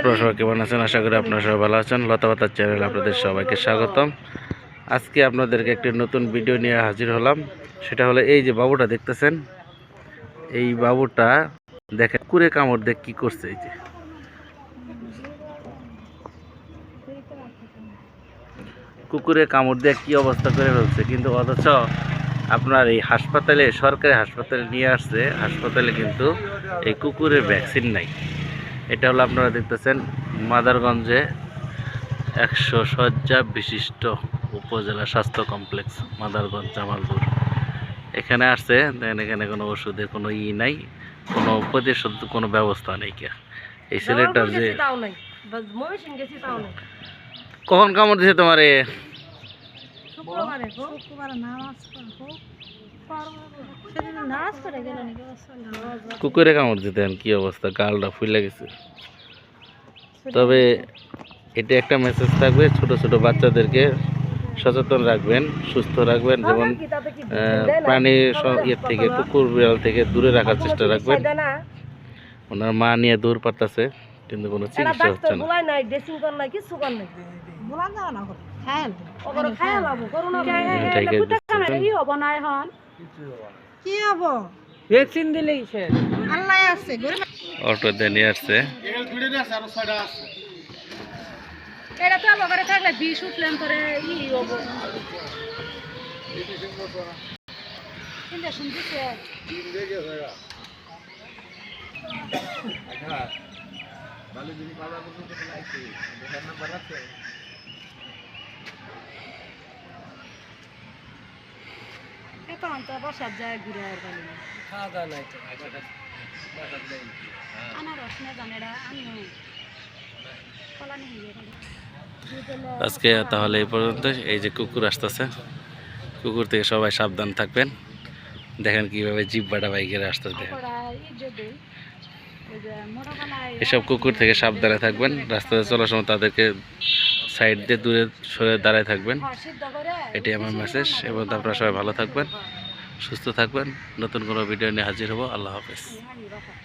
আপনারা সবাই কেমন আছেন? আশা করি আপনারা সবাই ভালো আছেন। লতাপাতার চ্যানেল আপনাদের সবাইকে স্বাগতম। আজকে আপনাদেরকে একটি নতুন ভিডিও নিয়ে হাজির হলাম। সেটা হলো এই যে বাবুটা দেখতেছেন? এই বাবুটা দেখেন, কুড়ে কামড় দেখ কি করছে এই যে। কুকুরে কামড় দিয়ে কি অবস্থা করে ফেলছে? কিন্তু অথচ আপনার এই হাসপাতালে, সরকারি হাসপাতালে নিয়ে আসছে। হাসপাতালে কিন্তু এই কুকুরের ভ্যাকসিন নাই। এটা হলো আপনারা দেখতেছেন মাদারগঞ্জে একশো শয্যা বিশিষ্ট উপজেলা স্বাস্থ্য কমপ্লেক্স মাদারগঞ্জ জামালপুর। এখানে আসছে দেখেন এখানে কোনো ওষুধের কোনো ই নাই কোনো প্রতিশোধ কোনো ব্যবস্থা নেই কে। এই ছেলেটার যে কখন কামড় দিছে তোমার? এ শুক্রবারে গো শুক্রবারে নামাজ কুকুরে কামড় দিতেন কি অবস্থা গালটা ফুলে গেছে। তবে এটা একটা মেসেজ থাকবে ছোট ছোট বাচ্চাদেরকে সচেতন রাখবেন সুস্থ রাখবেন যেমন প্রাণী ইয়ের থেকে কুকুর বিড়াল থেকে দূরে রাখার চেষ্টা রাখবেন। ওনার মা নিয়ে দূর পারতেছে কিন্তু কোনো চিকিৎসা হচ্ছে না। কে হব? ভ্যাকসিন দিলেই শেষ। আল্লাহ আছে অটো দিয়ে নিয়ে আসছে। এটা তো আমার থাকলে বিষ উঠলেন পরে ই হব। ইঞ্জেকশন দিছে এখন তো বসার যায় ঘুরে আর পারি না আনারস না জানেরা আমিও কলা নিয়ে আজকে তাহলে এই পর্যন্ত এই যে কুকুর আসতেছে কুকুর থেকে সবাই সাবধান থাকবেন। দেখেন কীভাবে জিপ বাটা বাইকের আসতেছে। দেখেন এসব কুকুর থেকে সাবধানে থাকবেন। রাস্তাতে চলার সময় তাদেরকে সাইড দিয়ে দূরে সরে দাঁড়ায় থাকবেন। এটি আমার মেসেজ এবং আপনারা সবাই ভালো থাকবেন সুস্থ থাকবেন। নতুন কোনো ভিডিও নিয়ে হাজির হব। আল্লাহ হাফেজ।